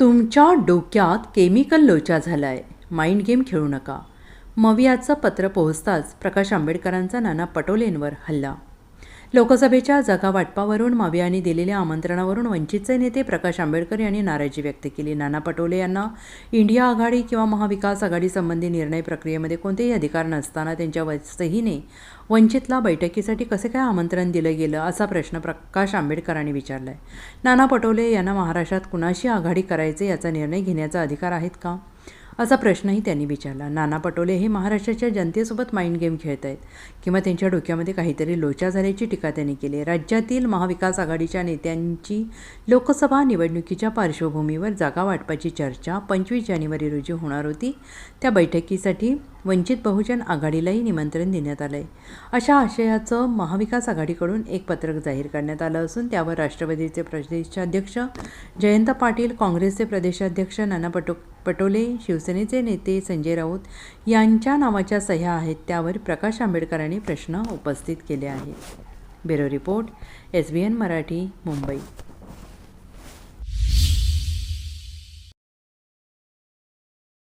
तुमच्या डोक्यात केमिकल लोचा झालाय. माइंड गेम खेळू नका. मवियाचं पत्र पोहोचताच प्रकाश आंबेडकरांचा नाना पटोलेंवर हल्ला. लोकसभेच्या जागा वाटपावरून यांनी दिलेल्या आमंत्रणावरून वंचितचे नेते प्रकाश आंबेडकर यांनी नाराजी व्यक्त केली. नाना पटोले यांना इंडिया आघाडी किंवा महाविकास आघाडीसंबंधी निर्णय प्रक्रियेमध्ये कोणतेही अधिकार नसताना त्यांच्या वसहीने वंचितला बैठकीसाठी कसे काय आमंत्रण दिलं गेलं असा प्रश्न प्रकाश आंबेडकरांनी विचारला आहे नाना पटोले यांना महाराष्ट्रात कुणाशी आघाडी करायचे याचा निर्णय घेण्याचा अधिकार आहेत का? असा प्रश्नही त्यांनी विचारला. नाना पटोले हे महाराष्ट्राच्या जनतेसोबत माइंड गेम खेळत आहेत. किंवा त्यांच्या डोक्यामध्ये काहीतरी लोचा झाल्याची टीका त्यांनी केली राज्यातील महाविकास आघाडीच्या नेत्यांची लोकसभा निवडणुकीच्या पार्श्वभूमीवर जागा वाटपाची चर्चा पंचवीस जानेवारी रोजी होणार होती. त्या बैठकीसाठी वंचित बहुजन आघाडीलाही निमंत्रण देण्यात आलं आहे अशा आशयाचं महाविकास आघाडीकडून एक पत्रक जाहीर करण्यात आलं असून त्यावर राष्ट्रवादीचे प्रदेशाध्यक्ष जयंत पाटील काँग्रेसचे प्रदेशाध्यक्ष नाना पटो पटोले शिवसेनेचे नेते संजय राऊत यांच्या नावाच्या सह्या आहेत त्यावर प्रकाश आंबेडकरांनी प्रश्न उपस्थित केले आहेत. Bureau report S B N Marathi Mumbai.